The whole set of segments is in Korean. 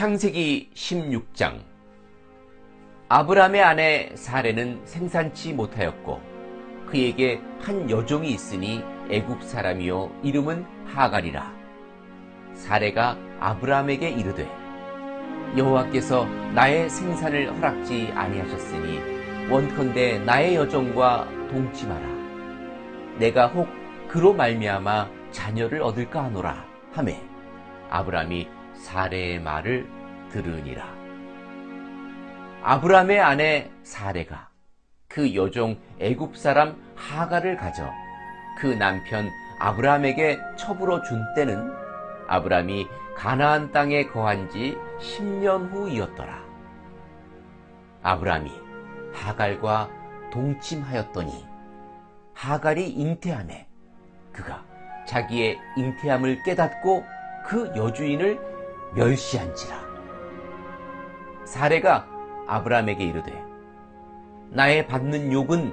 창세기 16장. 아브라함의 아내 사레는 생산치 못하였고 그에게 한 여종이 있으니 애굽 사람이요 이름은 하갈이라. 사레가 아브라함에게 이르되 여호와께서 나의 생산을 허락지 아니하셨으니 원컨대 나의 여종과 동침하라. 내가 혹 그로 말미암아 자녀를 얻을까 하노라 하매 아브라함이 사레의 말을 들으니라. 아브라함의 아내 사레가 그 여종 애굽 사람 하가를 가져 그 남편 아브라함에게 첩으로 준 때는 아브라함이 가나안 땅에 거한 지 10년 후이었더라. 아브라함이 하갈과 동침하였더니 하갈이 잉태하매 그가 자기의 잉태함을 깨닫고 그 여주인을 멸시한지라. 사례가 아브라함에게 이르되 나의 받는 욕은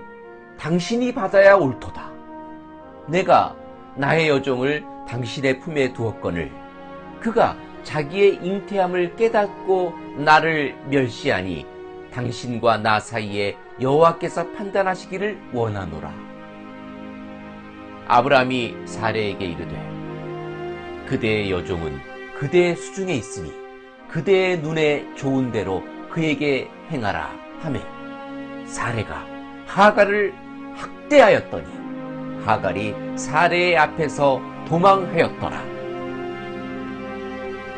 당신이 받아야 옳도다. 내가 나의 여종을 당신의 품에 두었거늘 그가 자기의 잉태함을 깨닫고 나를 멸시하니 당신과 나 사이에 여호와께서 판단하시기를 원하노라. 아브라함이 사례에게 이르되 그대의 여종은 그대의 수중에 있으니 그대의 눈에 좋은 대로 그에게 행하라 하매 사례가 하갈을 학대하였더니 하갈이 사례의 앞에서 도망하였더라.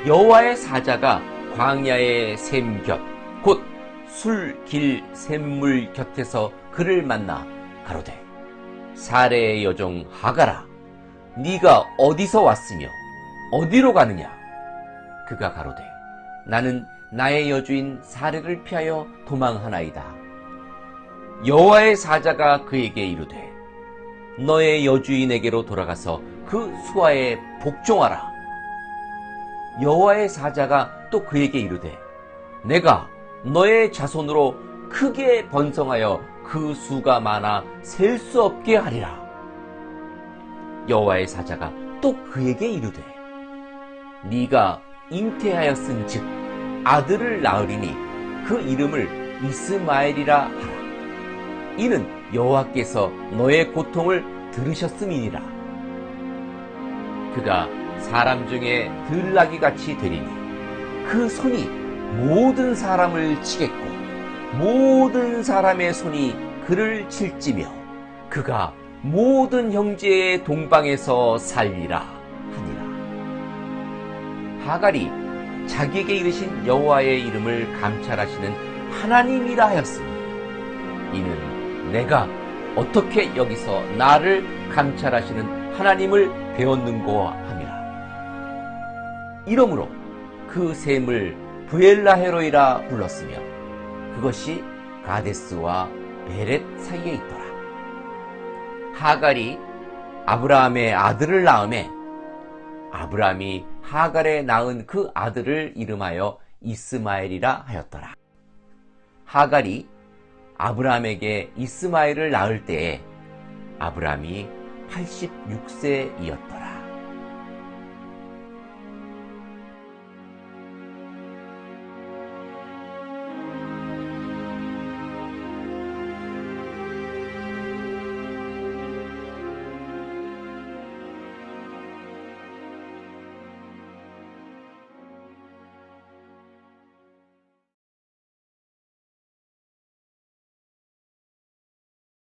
여호와의 사자가 광야의 샘곁 곧 술길 샘물 곁에서 그를 만나 가로되 사례의 여종 하갈아 네가 어디서 왔으며 어디로 가느냐 그가 가로되 나는 나의 여주인 사례를 피하여 도망하나이다. 여호와의 사자가 그에게 이르되 너의 여주인에게로 돌아가서 그 수하에 복종하라. 여호와의 사자가 또 그에게 이르되 내가 너의 자손으로 크게 번성하여 그 수가 많아 셀 수 없게 하리라. 여호와의 사자가 또 그에게 이르되 네가 잉태하였은즉 아들을 낳으리니 그 이름을 이스마엘이라 하라. 이는 여호와께서 너의 고통을 들으셨음이니라. 그가 사람 중에 들나귀 같이 되리니 그 손이 모든 사람을 치겠고 모든 사람의 손이 그를 칠지며 그가 모든 형제의 동방에서 살리라. 하갈이 자기에게 이르신 여호와의 이름을 감찰하시는 하나님이라 하였으니 이는 내가 어떻게 여기서 나를 감찰하시는 하나님을 배웠는고 함이라. 이러므로 그 샘을 부엘라헤로이라 불렀으며 그것이 가데스와 베렛 사이에 있더라. 하갈이 아브라함의 아들을 낳음에 아브라함이 하갈에 낳은 그 아들을 이름하여 이스마엘이라 하였더라. 하갈이 아브라함에게 이스마엘을 낳을 때에 아브라함이 86세이었더라.